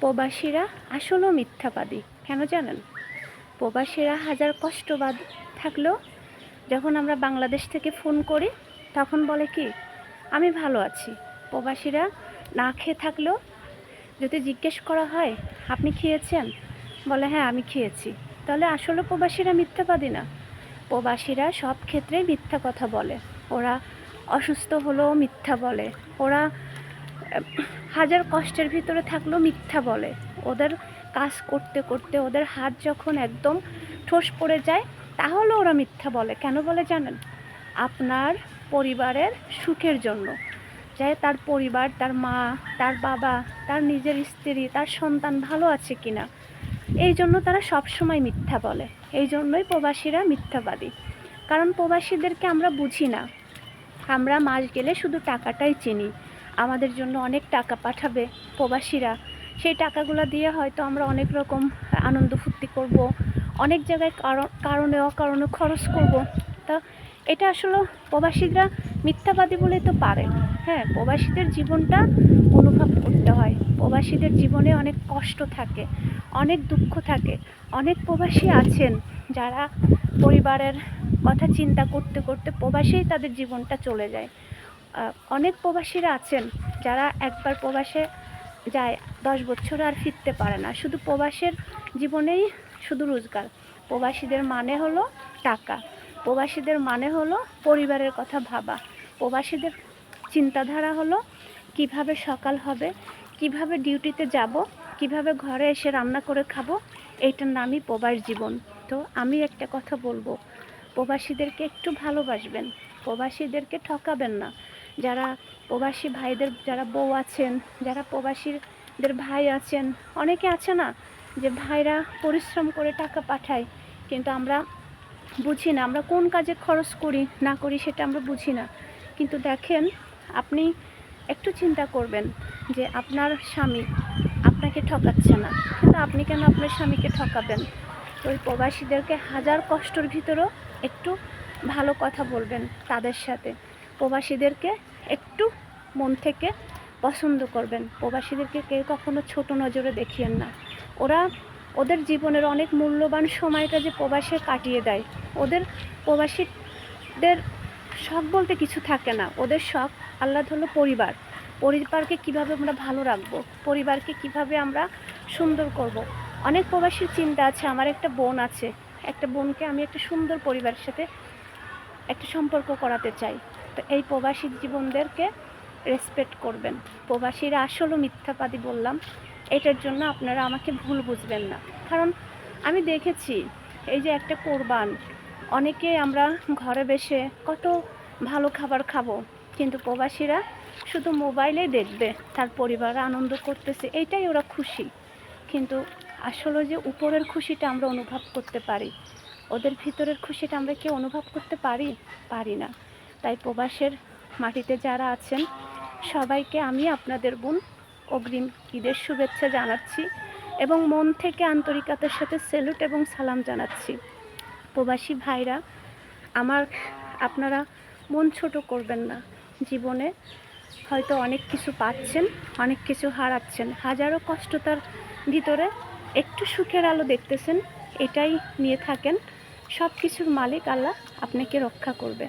প্রবাসীরা আসলেও মিথ্যাবাদী, কেন জানেন? প্রবাসীরা হাজার কষ্টবাদ থাকলেও যখন আমরা বাংলাদেশ থেকে ফোন করি, তখন বলে কি, আমি ভালো আছি। প্রবাসীরা না খেয়ে থাকলেও যদি জিজ্ঞেস করা হয়, আপনি খেয়েছেন? বলে হ্যাঁ আমি খেয়েছি। তাহলে আসলে প্রবাসীরা মিথ্যাবাদী না। প্রবাসীরা সব ক্ষেত্রেই মিথ্যা কথা বলে। ওরা অসুস্থ হলেও মিথ্যা বলে। ওরা হাজার কষ্টের ভিতরে থাকলেও মিথ্যা বলে। ওদের কাজ করতে করতে ওদের হাত যখন একদম ঠোস পড়ে যায়, তাহলে ওরা মিথ্যা বলে। কেন বলে জানেন? আপনার পরিবারের সুখের জন্য। যে তার পরিবার, তার মা, তার বাবা, তার নিজের স্ত্রী, তার সন্তান ভালো আছে কিনা, এই জন্য তারা সবসময় মিথ্যা বলে। এই জন্যই প্রবাসীরা মিথ্যাবাদী। কারণ প্রবাসীদেরকে আমরা বুঝি না। আমরা মাস গেলে শুধু টাকাটাই চিনি। আমাদের জন্য অনেক টাকা পাঠাবে প্রবাসীরা। সেই টাকাগুলো দিয়ে হয়তো আমরা অনেক রকম আনন্দ ফুর্তি করব, অনেক জায়গায় কারণ, কারণে অকারণে খরচ করব। তা এটা আসলে প্রবাসীরা মিথ্যাবাদী বলেই তো পারে। হ্যাঁ প্রবাসীদের জীবনটা অনুভব করতে হয়। প্রবাসীদের জীবনে অনেক কষ্ট থাকে, অনেক দুঃখ থাকে। অনেক প্রবাসী আছেন যারা পরিবারের কথা চিন্তা করতে করতে প্রবাসেই তাদের জীবনটা চলে যায়। অনেক প্রবাসীরা আছেন যারা একবার প্রবাসে যায়, দশ বছর আর ফিরতে পারে না। শুধু প্রবাসের জীবনেই শুধু রোজগার। প্রবাসীদের মানে হলো টাকা। প্রবাসীদের মানে হলো পরিবারের কথা ভাবা। প্রবাসীদের চিন্তাধারা হলো কীভাবে সকাল হবে, কীভাবে ডিউটিতে যাব, কীভাবে ঘরে এসে রান্না করে খাব, এইটার নামই প্রবাস জীবন। তো আমি একটা কথা বলব, প্রবাসীদেরকে একটু ভালোবাসবেন। প্রবাসীদেরকে ঠকাবেন না। যারা প্রবাসী ভাইদের, যারা বউ আছেন, যারা প্রবাসীদের ভাই আছেন, অনেকে আছে না যে ভাইরা পরিশ্রম করে টাকা পাঠায়, কিন্তু আমরা বুঝি না, আমরা কোন কাজে খরচ করি, না করি সেটা আমরা বুঝি না। কিন্তু দেখেন, আপনি একটু চিন্তা করবেন যে আপনার স্বামী আপনাকে ঠকাচ্ছে না, কিন্তু আপনি কেন আপনার স্বামীকে ঠকাবেন? ওই প্রবাসীদেরকে হাজার কষ্টর ভিতরেও একটু ভালো কথা বলবেন তাদের সাথে। প্রবাসীদেরকে একটু মন থেকে পছন্দ করবেন। প্রবাসীদেরকে কেউ কখনো ছোট নজরে দেখিয়েন না। ওরা ওদের জীবনের অনেক মূল্যবান সময়টা যে প্রবাসে কাটিয়ে দেয়। ওদের প্রবাসীদের শখ বলতে কিছু থাকে না। ওদের শখ আল্লাহ হলো পরিবার। পরিবারকে কীভাবে আমরা ভালো রাখব? পরিবারকে কীভাবে আমরা সুন্দর করব। অনেক প্রবাসীর চিন্তা আছে, আমার একটা বোন আছে। একটা বোনকে আমি একটা সুন্দর পরিবারের সাথে একটা সম্পর্ক করাতে চাই। তো এই প্রবাসী জীবনদেরকে রেসপেক্ট করবেন। প্রবাসীরা আসলে মিথ্যাবাদী বললাম। এটার জন্য আপনারা আমাকে ভুল বুঝবেন না। কারণ আমি দেখেছি, এই যে একটা কোরবান, অনেকে আমরা ঘরে বসে কত ভালো খাবার খাব, কিন্তু প্রবাসীরা শুধু মোবাইলে দেখবে, তার পরিবার আনন্দ করতেছে এইটাই ওরা খুশি। কিন্তু আসলে যে উপরের খুশিটা আমরা অনুভব করতে পারি, ওদের ভিতরের খুশিটা আমরা কি অনুভব করতে পারি? পারি না। তাই প্রবাসের মাটিতে যারা আছেন, সবাইকে আমি আপনাদের বোন অগ্রিম ঈদের শুভেচ্ছা জানাচ্ছি এবং মন থেকে আন্তরিকতার সাথে সেলুট এবং সালাম জানাচ্ছি। প্রবাসী ভাইরা, আমার, আপনারা মন ছোট করবেন না। জীবনে হয়তো অনেক কিছু পাচ্ছেন, অনেক কিছু হারাচ্ছেন। হাজারো কষ্টতার ভিতরে একটু সুখের আলো দেখতেছেন, এটাই নিয়ে থাকেন। সব কিছুর মালিক আল্লাহ আপনাকে রক্ষা করবে।